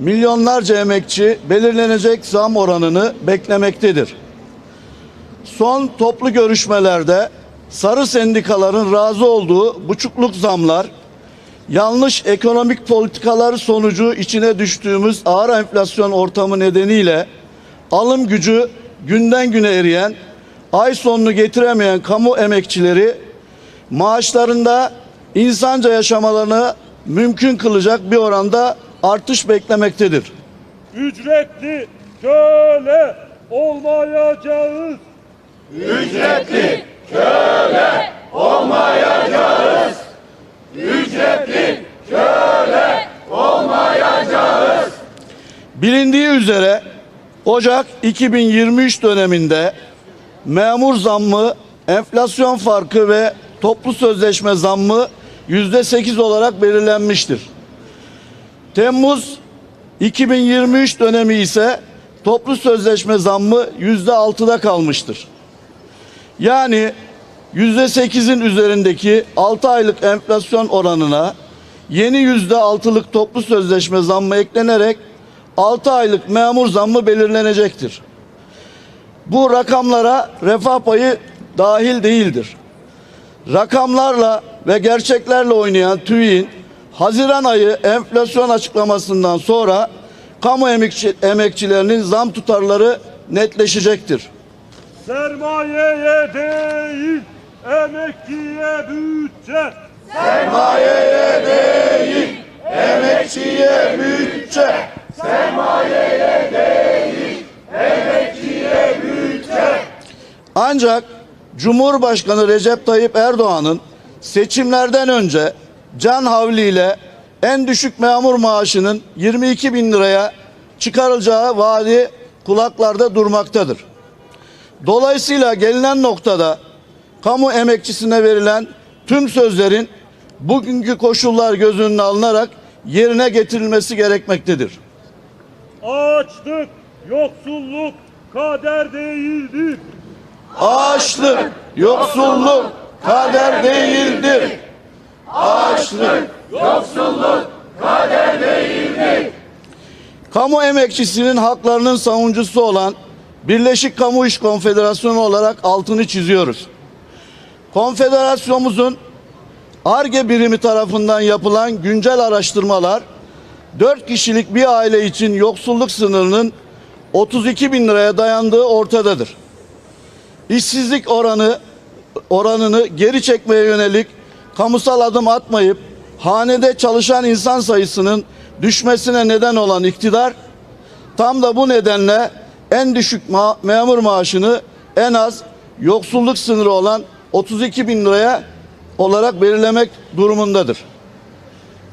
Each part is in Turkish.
milyonlarca emekçi belirlenecek zam oranını beklemektedir. Son toplu görüşmelerde sarı sendikaların razı olduğu buçukluk zamlar, yanlış ekonomik politikaları sonucu içine düştüğümüz ağır enflasyon ortamı nedeniyle alım gücü günden güne eriyen, ay sonunu getiremeyen kamu emekçileri maaşlarında insanca yaşamalarını mümkün kılacak bir oranda artış beklemektedir. Ücretli köle olmayacağız. Bilindiği üzere Ocak 2023 döneminde memur zammı, enflasyon farkı ve toplu sözleşme zammı yüzde sekiz olarak belirlenmiştir. Temmuz 2023 dönemi ise toplu sözleşme zammı yüzde altıda kalmıştır. Yani yüzde sekizin üzerindeki 6 aylık enflasyon oranına yeni yüzde altılık toplu sözleşme zammı eklenerek 6 aylık memur zammı belirlenecektir. Bu rakamlara refah payı dahil değildir. Rakamlarla ve gerçeklerle oynayan TÜİ'nin Haziran ayı enflasyon açıklamasından sonra kamu emekçi, emekçilerinin zam tutarları netleşecektir. Sermayeye değil, emekliye bütçe. Sermayeye değil, emekçiye bütçe. Ancak Cumhurbaşkanı Recep Tayyip Erdoğan'ın seçimlerden önce can havliyle en düşük memur maaşının 22 bin liraya çıkarılacağı vaadi kulaklarda durmaktadır. Dolayısıyla gelinen noktada kamu emekçisine verilen tüm sözlerin bugünkü koşullar göz önüne alınarak yerine getirilmesi gerekmektedir. Açlık, yoksulluk kader değildir. Açlık, yoksulluk kader değildir. Açlık, yoksulluk kader değildir. Kamu emekçisinin haklarının savunucusu olan Birleşik Kamu İş Konfederasyonu olarak altını çiziyoruz. Konfederasyonumuzun ARGE birimi tarafından yapılan güncel araştırmalar 4 kişilik bir aile için yoksulluk sınırının 32 bin liraya dayandığı ortadadır işsizlik oranı oranını geri çekmeye yönelik kamusal adım atmayıp hanede çalışan insan sayısının düşmesine neden olan iktidar tam da bu nedenle en düşük ma- memur maaşını en az yoksulluk sınırı olan 32 bin liraya olarak belirlemek durumundadır.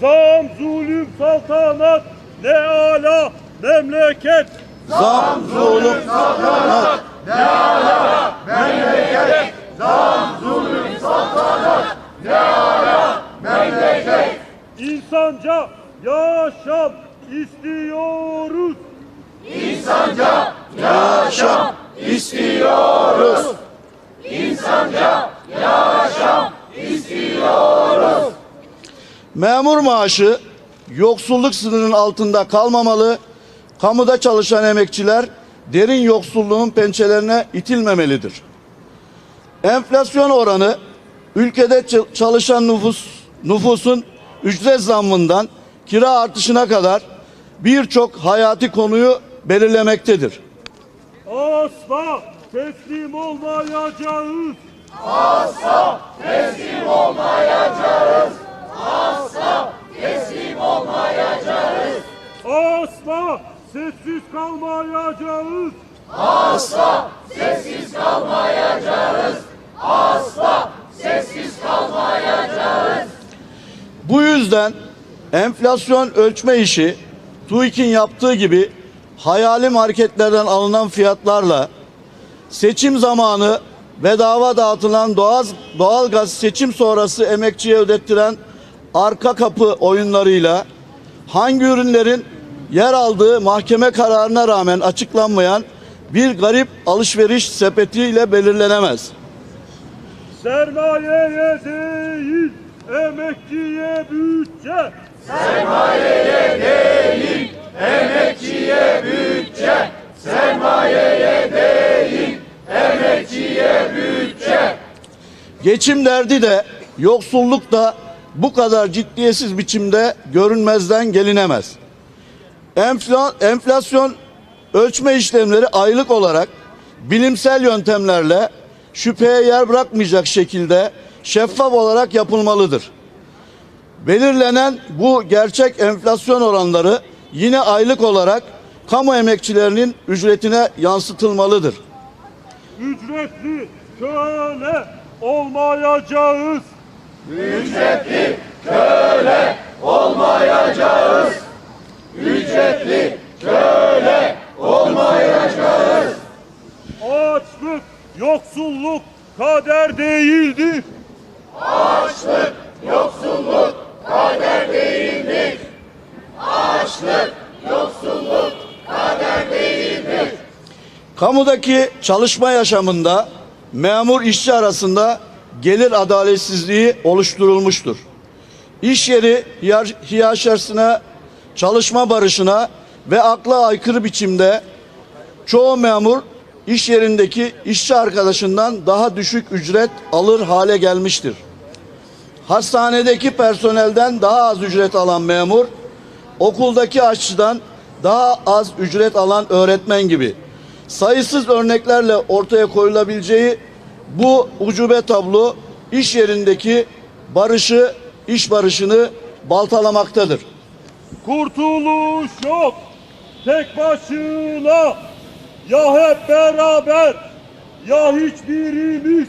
Zam, zulüm, saltanat, ne ala memleket. Zam, zulüm, saltanat, İnsanca yaşam istiyoruz. yaşam istiyoruz. Memur maaşı yoksulluk sınırının altında kalmamalı. Kamuda çalışan emekçiler derin yoksulluğun pençelerine itilmemelidir. Enflasyon oranı ülkede çalışan nüfus nüfusun ücret zammından kira artışına kadar birçok hayati konuyu belirlemektedir. Asla teslim olmayacağız. Asla teslim olmayacağız. Asla sessiz kalmayacağız. Bu yüzden enflasyon ölçme işi TÜİK'in yaptığı gibi hayali marketlerden alınan fiyatlarla seçim zamanı bedava dağıtılan doğal, doğalgaz seçim sonrası emekçiye ödettiren arka kapı oyunlarıyla hangi ürünlerin yer aldığı mahkeme kararına rağmen açıklanmayan bir garip alışveriş sepetiyle belirlenemez. Emekçiye bütçe. Sermayeye değil. Emekçiye bütçe. Sermayeye değil. Emekçiye bütçe. Geçim derdi de yoksulluk da bu kadar ciddiyetsiz biçimde görünmezden gelinemez. Enflasyon ölçme işlemleri aylık olarak bilimsel yöntemlerle şüpheye yer bırakmayacak şekilde şeffaf olarak yapılmalıdır. Belirlenen bu gerçek enflasyon oranları yine aylık olarak kamu emekçilerinin ücretine yansıtılmalıdır. Ücretli köle olmayacağız. Açlık, yoksulluk kader değildir. Kamudaki çalışma yaşamında memur işçi arasında gelir adaletsizliği oluşturulmuştur. İş yeri hiyerarşisine, çalışma barışına ve akla aykırı biçimde çoğu memur iş yerindeki işçi arkadaşından daha düşük ücret alır hale gelmiştir. Hastanedeki personelden daha az ücret alan memur, okuldaki aşçıdan daha az ücret alan öğretmen gibi sayısız örneklerle ortaya koyulabileceği bu ucube tablo iş yerindeki barışı, iş barışını baltalamaktadır. Kurtuluş yok. Tek başına. Ya hep beraber ya hiçbirimiz.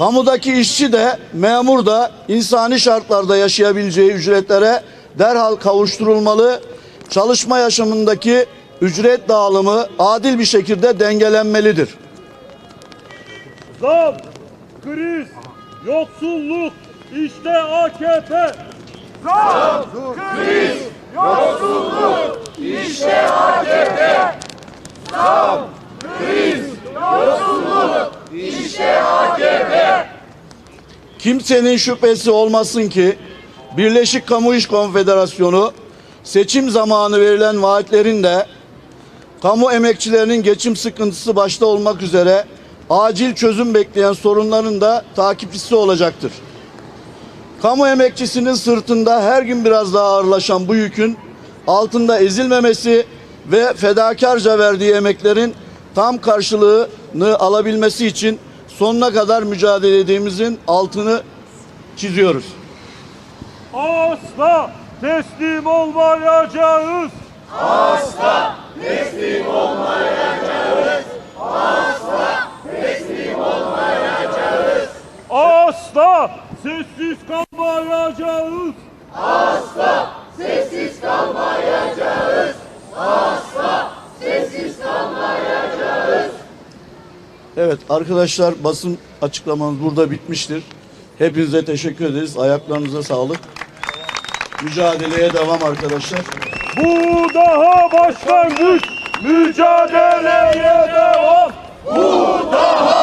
Kamudaki işçi de memur da insani şartlarda yaşayabileceği ücretlere derhal kavuşturulmalı. Çalışma yaşamındaki ücret dağılımı adil bir şekilde dengelenmelidir. Zam, kriz, yoksulluk, işte AKP. Zam, kriz, yoksulluk, işte AKP. Zam, kriz, yoksulluk, işte AKP. Kimsenin şüphesi olmasın ki Birleşik Kamu İş Konfederasyonu seçim zamanı verilen vaatlerin de kamu emekçilerinin geçim sıkıntısı başta olmak üzere acil çözüm bekleyen sorunların da takipçisi olacaktır. Kamu emekçisinin sırtında her gün biraz daha ağırlaşan bu yükün altında ezilmemesi ve fedakarca verdiği emeklerin tam karşılığını alabilmesi için sonuna kadar mücadele ettiğimizin altını çiziyoruz. Asla teslim olmayacağız. Asla sessiz kalmayacağız. Arkadaşlar basın açıklamamız burada bitmiştir. Hepinize teşekkür ederiz. Ayaklarınıza sağlık. Mücadeleye devam arkadaşlar. Bu daha başlangıç. Mücadeleye devam. Saraya